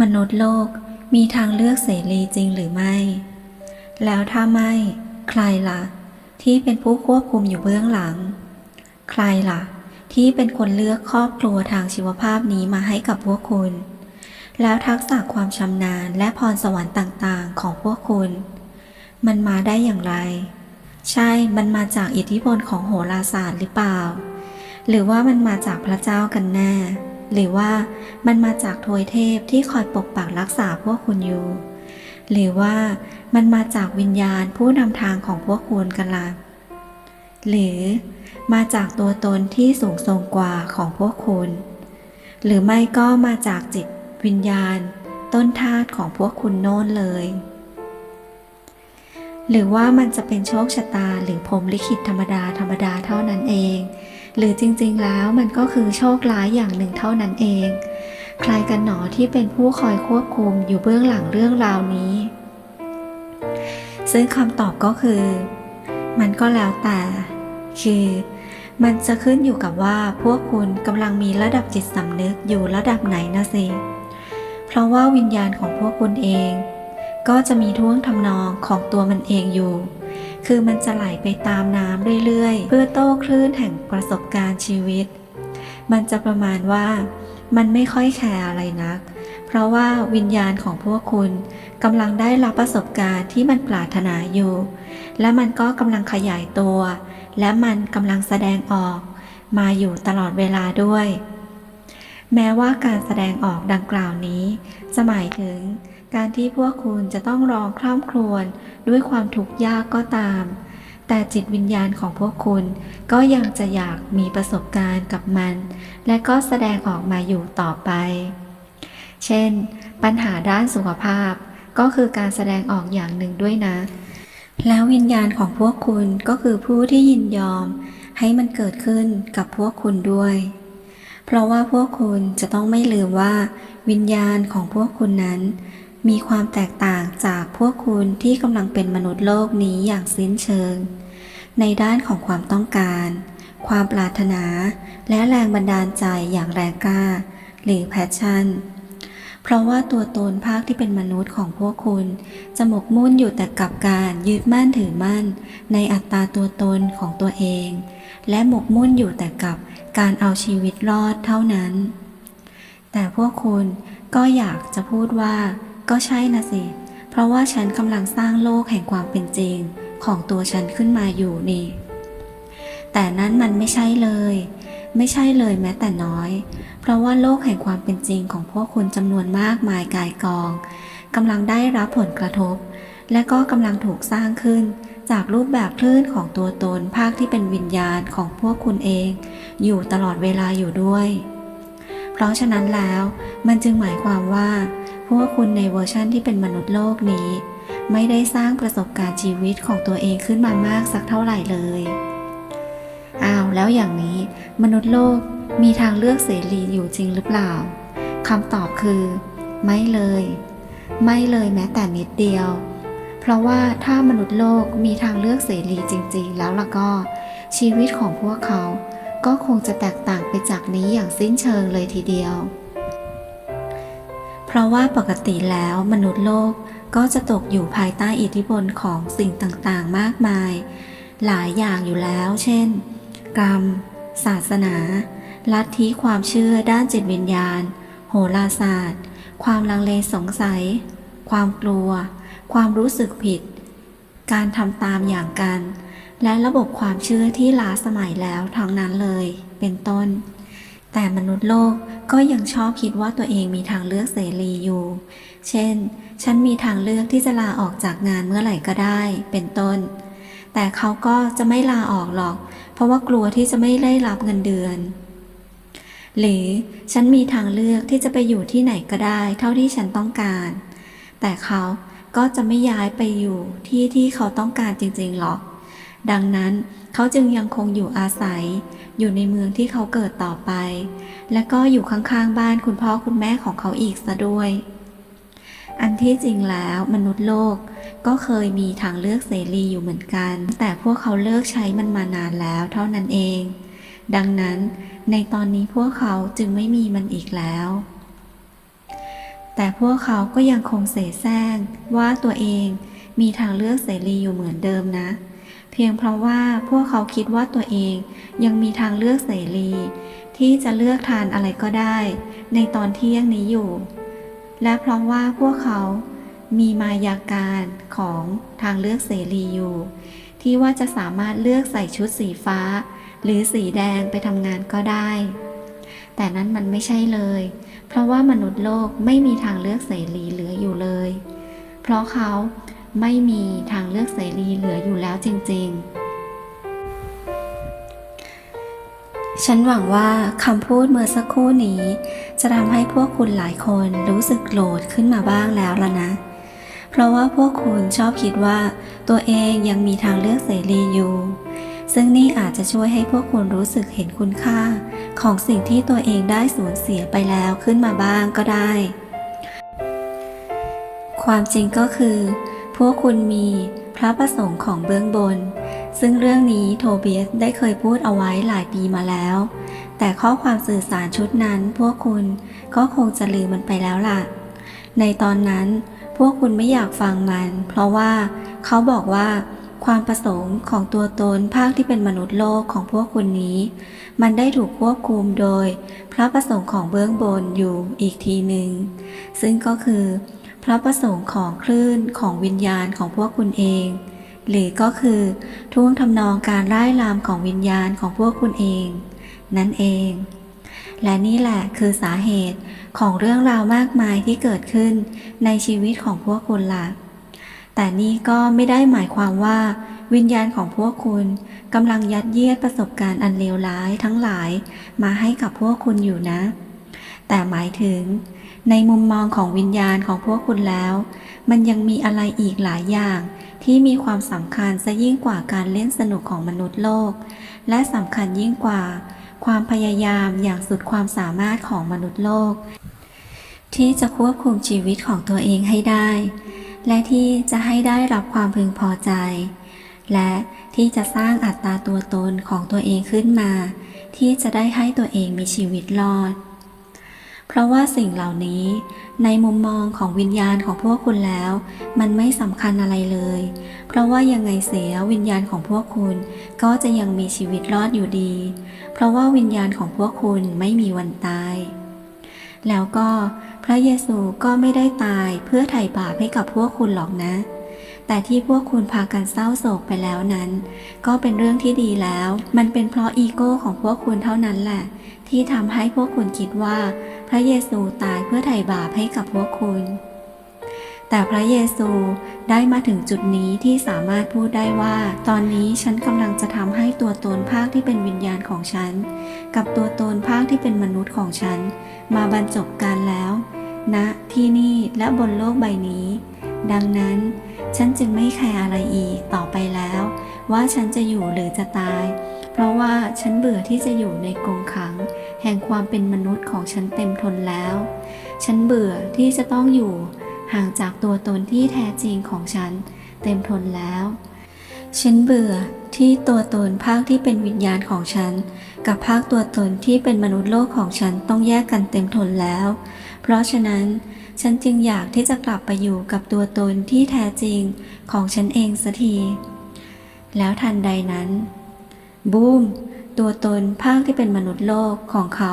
มนุษย์โลกมีทางเลือกเสรีจริงหรือไม่ แล้วถ้าไม่ใครล่ะ ที่เป็นผู้ควบคุมอยู่เบื้องหลัง ใครล่ะ ที่เป็นคนเลือกครอบครัวทางชีวภาพนี้มาให้กับพวกคุณ แล้วทักษะความชำนาญและพรสวรรค์ต่างๆ ของพวกคุณ มันมาได้อย่างไร ใช่ มันมาจากอิทธิพลของโหราศาสตร์หรือเปล่า หรือว่ามันมาจากพระเจ้ากันแน่ หรือว่ามันมาจากทวยเทพที่คอยปกปักรักษาพวกคุณอยู่ หรือว่ามันมาจากวิญญาณผู้นำทางของพวกคุณกันละ่ะหรือมาจากตัวตนที่สูงส่งกว่าของพวกคุณ หรือไม่ก็มาจากจิตวิญญาณ ต้นธาตุของพวกคุณโน้นเลย หรือว่ามันจะเป็นโชคชะตาหรือพรมลิขิตธรรมดาธรรมดาเท่านั้นเอง หรือจริงๆแล้วมันก็คือโชคร้ายอย่างหนึ่งเท่านั้นเอง ใครกันหนอที่เป็นผู้คอยควบคุมอยู่เบื้องหลังเรื่องราวนี้ ซึ่งคำตอบก็คือ มันก็แล้วแต่ คือมันจะขึ้นอยู่กับว่าพวกคุณกำลังมีระดับจิตสำนึกอยู่ระดับไหนนะสิ เพราะว่าวิญญาณของพวกคุณเอง ก็จะมีท่วงทำนองของตัวมันเองอยู่ คือมันจะไหลไปตามน้ำเรื่อยๆ เพื่อโต้คลื่นแห่งประสบการณ์ชีวิต มันจะประมาณว่า มันไม่ค่อยแคร์อะไรนัก เพราะว่าวิญญาณของพวกคุณกำลังได้รับประสบการณ์ที่มันปรารถนาอยู่ และมันก็กำลังขยายตัว และมันกำลังแสดงออก มาอยู่ตลอดเวลาด้วย แม้ว่าการแสดงออกดังกล่าวนี้ จะหมายถึง การที่พวกคุณจะต้องร้องคร่ำครวญด้วยความทุกข์ยากก็ตาม แต่จิตวิญญาณของพวกคุณก็ยังจะอยากมีประสบการณ์กับมัน และก็แสดงออกมาอยู่ต่อไป เช่น ปัญหาด้านสุขภาพก็คือการแสดงออกอย่างหนึ่งด้วยนะ แล้ววิญญาณของพวกคุณก็คือผู้ที่ยินยอม ให้มันเกิดขึ้นกับพวกคุณด้วย เพราะว่าพวกคุณจะต้องไม่ลืมว่า วิญญาณของพวกคุณนั้น มีความแตกต่างจากพวกคุณที่กำลังเป็นมนุษย์โลกนี้อย่างสิ้นเชิง ในด้านของความต้องการ ความปรารถนา และแรงบันดาลใจอย่างแรงกล้า หรือแพชชั่น เพราะว่าตัวตนภาคที่เป็นมนุษย์ของพวกคุณ จะหมกมุ่นอยู่แต่กับการยึดมั่นถือมั่น ในอัตตาตัวตนของตัวเอง และหมกมุ่นอยู่แต่กับการเอาชีวิตรอดเท่านั้น แต่พวกคุณก็อยากจะพูดว่า ก็ใช่นะสิ เพราะว่าฉันกำลังสร้างโลกแห่งความเป็นจริงของตัวฉันขึ้นมาอยู่นี่ แต่นั้นมันไม่ใช่เลย ไม่ใช่เลยแม้แต่น้อย เพราะว่าโลกแห่งความเป็นจริงของพวกคุณจำนวนมากมายกายกองกำลังได้รับผลกระทบ และก็กำลังถูกสร้างขึ้น จากรูปแบบคลื่นของตัวตนภาคที่เป็นวิญญาณของพวกคุณเอง อยู่ตลอดเวลาอยู่ด้วย เพราะฉะนั้นแล้วมันจึงหมายความว่า พวกคุณในเวอร์ชั่นที่เป็นมนุษย์โลกนี้ ไม่ได้สร้างประสบการณ์ชีวิตของตัวเองขึ้นมามากสักเท่าไหร่เลยอ้าวแล้วอย่างนี้มนุษย์โลกมีทางเลือกเสรีอยู่จริงหรือเปล่าคำตอบคือ ไม่เลย ไม่เลยแม้แต่นิดเดียว เพราะว่าถ้ามนุษย์โลกมีทางเลือกเสรีจริง ๆ แล้วล่ะก็ ชีวิตของพวกเขา ก็คงจะแตกต่างไปจากนี้อย่างสิ้นเชิงเลยทีเดียว เพราะว่าปกติแล้วมนุษย์โลกก็จะตกอยู่ภายใต้อิทธิพลของสิ่งต่างๆ มากมาย หลายอย่างอยู่แล้ว เช่น กรรม ศาสนา ลัทธิความเชื่อด้านจิตวิญญาณ โหราศาสตร์ ความลังเลสงสัย ความกลัว ความรู้สึกผิด การทำตามอย่างกัน และระบบความเชื่อที่ล้าสมัยแล้วทั้งนั้นเลย เป็นต้น แต่มนุษย์โลกก็ยังชอบคิดว่าตัวเองมีทางเลือกเสรีอยู่ เช่น ฉันมีทางเลือกที่จะลาออกจากงานเมื่อไหร่ก็ได้ เป็นต้น แต่เขาก็จะไม่ลาออกหรอก เพราะว่ากลัวที่จะไม่ได้รับเงินเดือน หรือฉันมีทางเลือกที่จะไปอยู่ที่ไหนก็ได้ เท่าที่ฉันต้องการ แต่เขาก็จะไม่ย้ายไปอยู่ที่ที่เขาต้องการจริงๆหรอก ดังนั้นเขาจึงยังคงอยู่อาศัย อยู่ในเมืองที่เขาเกิดต่อไป และก็อยู่ข้างๆบ้านคุณพ่อคุณแม่ของเขาอีกซะด้วย อันที่จริงแล้วมนุษย์โลกก็เคยมีทางเลือกเสรีอยู่เหมือนกัน แต่พวกเขาเลิกใช้มันมานานแล้วเท่านั้นเอง ดังนั้นในตอนนี้พวกเขาจึงไม่มีมันอีกแล้ว แต่พวกเขาก็ยังคงเสแสร้งว่าตัวเองมีทางเลือกเสรีอยู่เหมือนเดิมนะ พียงเพราะว่าพวกเขาคิดว่าตัวเองยังมีทางเลือกเสรี ที่จะเลือกทานอะไรก็ได้ ในตอนเที่ยงนี้อยู่ และเพราะว่าพวกเขามีมายาการของทางเลือกเสรีอยู่ ที่ว่าจะสามารถเลือกใส่ชุดสีฟ้า หรือสีแดงไปทำงานก็ได้ แต่นั้นมันไม่ใช่เลย เพราะว่ามนุษย์โลกไม่มีทางเลือกเสรีเหลืออยู่เลย เพราะเขา ไม่มีทางเลือกเสรีเหลืออยู่แล้วจริง ๆ ฉันหวังว่าคำพูดเมื่อสักครู่นี้ จะทำให้พวกคุณหลายคนรู้สึกโกรธขึ้นมาบ้างแล้วล่ะนะ เพราะว่าพวกคุณชอบคิดว่า ตัวเองยังมีทางเลือกเสรีอยู่ ซึ่งนี่อาจจะช่วยให้พวกคุณรู้สึกเห็นคุณค่า ของสิ่งที่ตัวเองได้สูญเสียไปแล้วขึ้นมาบ้างก็ได้ ความจริงก็คือ พวกคุณมีพระประสงค์ของเบื้องบน ซึ่งเรื่องนี้โทเบียสได้เคยพูดเอาไว้หลายปีมาแล้ว แต่ข้อความสื่อสารชุดนั้น พวกคุณก็คงจะลืมมันไปแล้วล่ะ ในตอนนั้น พวกคุณไม่อยากฟังมัน เพราะว่าเขาบอกว่าความประสงค์ของตัวตนภาคที่เป็นมนุษย์โลกของพวกคุณนี้ มันได้ถูกควบคุมโดย พระประสงค์ของเบื้องบนอยู่อีกทีหนึ่งซึ่งก็คือ ระประสงค์ของคลื่นของวิญญาณของพวกคุณเอง หรือก็คือท่วงทำนองการไล่ลามของวิญญาณของพวกคุณเอง นั่นเอง และนี่แหละคือสาเหตุของเรื่องราวมากมายที่เกิดขึ้นในชีวิตของพวกคุณล่ะ แต่นี่ก็ไม่ได้หมายความว่า วิญญาณของพวกคุณกำลังยัดเยียดประสบการณ์อันเลวร้ายทั้งหลายมาให้กับพวกคุณอยู่นะ แต่หมายถึง ในมุมมองของวิญญาณของพวกคุณแล้ว มันยังมีอะไรอีกหลายอย่างที่มีความสำคัญซะยิ่งกว่าการเล่นสนุกของมนุษย์โลก และสำคัญยิ่งกว่า ความพยายามอย่างสุดความสามารถของมนุษย์โลก ที่จะควบคุมชีวิตของตัวเองให้ได้ และที่จะให้ได้รับความพึงพอใจ และที่จะสร้างอัตราตัวตนของตัวเองขึ้นมา ที่จะได้ให้ตัวเองมีชีวิตรอด เพราะว่าสิ่งเหล่านี้ ในมุมมองของวิญญาณของพวกคุณแล้ว มันไม่สำคัญอะไรเลย เพราะว่ายังไงเสียวิญญาณของพวกคุณ ก็จะยังมีชีวิตรอดอยู่ดี เพราะว่าวิญญาณของพวกคุณไม่มีวันตาย แล้วก็พระเยซูก็ไม่ได้ตายเพื่อไถ่บาปให้กับพวกคุณหรอกนะ แต่ที่พวกคุณพากันเศร้าโศกไปแล้วนั้น ก็เป็นเรื่องที่ดีแล้ว มันเป็นเพราะอีโก้ของพวกคุณเท่านั้นแหละ ที่ทำให้พวกคุณคิดว่า พระเยซูตายเพื่อไถ่บาปให้กับพวกคุณ แต่พระเยซูได้มาถึงจุดนี้ที่สามารถพูดได้ว่า ตอนนี้ฉันกำลังจะทำให้ตัวตนภาคที่เป็นวิญญาณของฉัน กับตัวตนภาคที่เป็นมนุษย์ของฉัน มาบรรจบกันแล้วณนะที่นี่และบนโลกใบนี้ ดังนั้น ฉันจึงไม่แคร์อะไรอีกต่อไปแล้ว ว่าฉันจะอยู่หรือจะตาย เพราะว่าฉันเบื่อที่จะอยู่ในกรงขัง แห่งความเป็นมนุษย์ของฉันเต็มทนแล้ว ฉันเบื่อที่จะต้องอยู่ ห่างจากตัวตนที่แท้จริงของฉัน เต็มทนแล้ว ฉันเบื่อที่ตัวตนภาคที่เป็นวิญญาณของฉัน กับภาคตัวตนที่เป็นมนุษย์โลกของฉันต้องแยกกันเต็มทนแล้ว เพราะฉะนั้น ฉันจึงอยากที่จะกลับไปอยู่กับตัวตนที่แท้จริงของฉันเองสักที แล้วทันใดนั้น บูม ตัวตนภาคที่เป็นมนุษย์โลกของเขา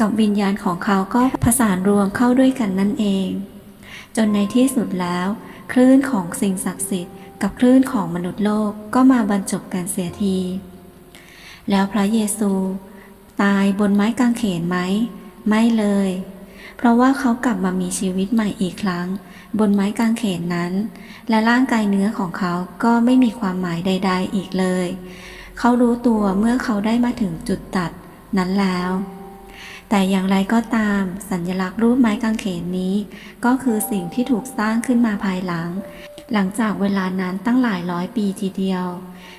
กับวิญญาณของเขาก็ผสานรวมเข้าด้วยกันนั่นเอง จนในที่สุดแล้ว คลื่นของสิ่งศักดิ์สิทธิ์กับคลื่นของมนุษย์โลกก็มาบรรจบกันเสียที แล้วพระเยซู ตายบนไม้กางเขนไหม ไม่เลย เพราะว่าเขากลับมามีชีวิตใหม่อีกครั้ง บนไม้กางเขนนั้น และร่างกายเนื้อของเขาก็ไม่มีความหมายใด ๆ อีกเลย เขารู้ตัวเมื่อเขาได้มาถึงจุดตัดนั้นแล้ว แต่อย่างไรก็ตาม สัญลักษณ์รูปไม้กางเขนนี้ ก็คือสิ่งที่ถูกสร้างขึ้นมาภายหลัง หลังจากเวลานั้นตั้งหลายร้อยปีทีเดียว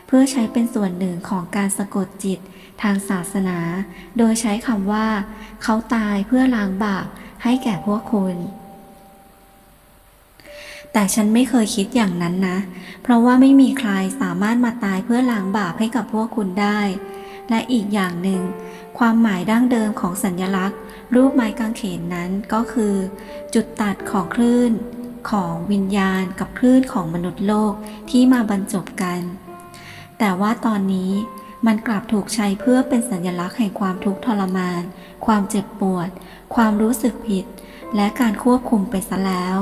เพื่อใช้เป็นส่วนหนึ่งของการสะกดจิตทางศาสนา โดยใช้คำว่า เขาตายเพื่อล้างบาป ให้แก่พวกคุณ แต่ฉันไม่เคยคิดอย่างนั้นนะ เพราะว่าไม่มีใครสามารถมาตายเพื่อล้างบาปให้กับพวกคุณได้ และอีกอย่างหนึ่ง ความหมายดั้งเดิมของสัญลักษณ์ รูปไม้กางเขนนั้นก็คือ จุดตัดของคลื่น ของวิญญาณกับคลื่นของมนุษย์โลกที่มาบรรจบกัน แต่ว่าตอนนี้มันกลับถูกใช้เพื่อเป็นสัญลักษณ์แห่งความทุกข์ทรมาน ความเจ็บปวด ความรู้สึกผิด และการควบคุมไปซะแล้ว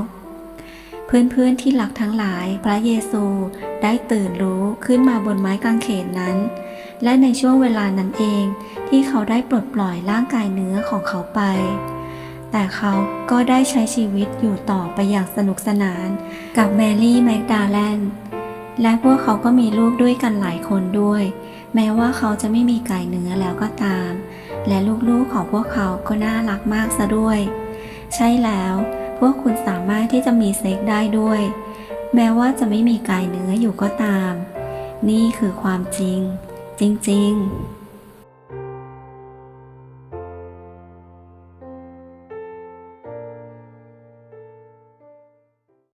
เพื่อนๆที่รักทั้งหลาย พระเยซูได้ตื่นรู้ขึ้นมาบนไม้กางเขนนั้น และในช่วงเวลานั้นเองที่เขาได้ปลดปล่อยร่างกายเนื้อของเขาไป แต่เขาก็ได้ใช้ชีวิตอยู่ต่อไปอย่างสนุกสนานกับแมรี่แมกดาแลนและพวกเขาก็มีลูกด้วยกันหลายคนด้วย แม้ว่าเขาจะไม่มีกายเนื้อแล้วก็ตาม และลูกๆของพวกเขาก็น่ารักมากซะด้วย ใช่แล้ว พวกคุณสามารถที่จะมีเซ็กได้ด้วย แม้ว่าจะไม่มีกายเนื้ออยู่ก็ตาม นี่คือความจริง จริง ๆ